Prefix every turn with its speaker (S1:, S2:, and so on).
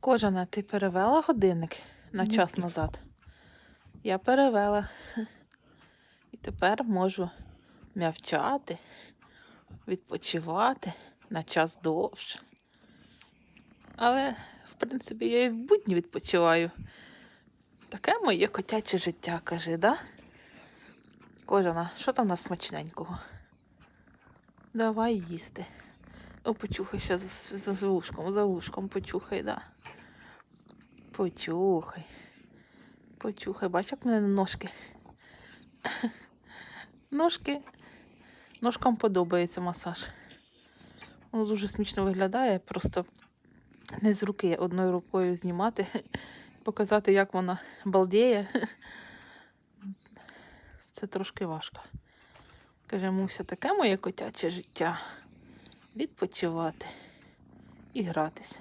S1: Кожана, ти перевела годинник на час назад? Я перевела. І тепер можу м'явчати, відпочивати на час довше. Але, в принципі, я і в будні відпочиваю. Таке моє котяче життя, каже, да? Кожана, що там у нас смачненького? Давай їсти. О, почухай ще за, за, за вушком, за вушком почухай, да. Почухай. Почухай, бач, як в мене ножки. Ножки. Ножкам подобається масаж. Воно дуже смішно виглядає, просто не з руки одною рукою знімати, показати, як вона балдіє. Це трошки важко. Каже, Муся, таке моє котяче життя. Відпочивати і гратись.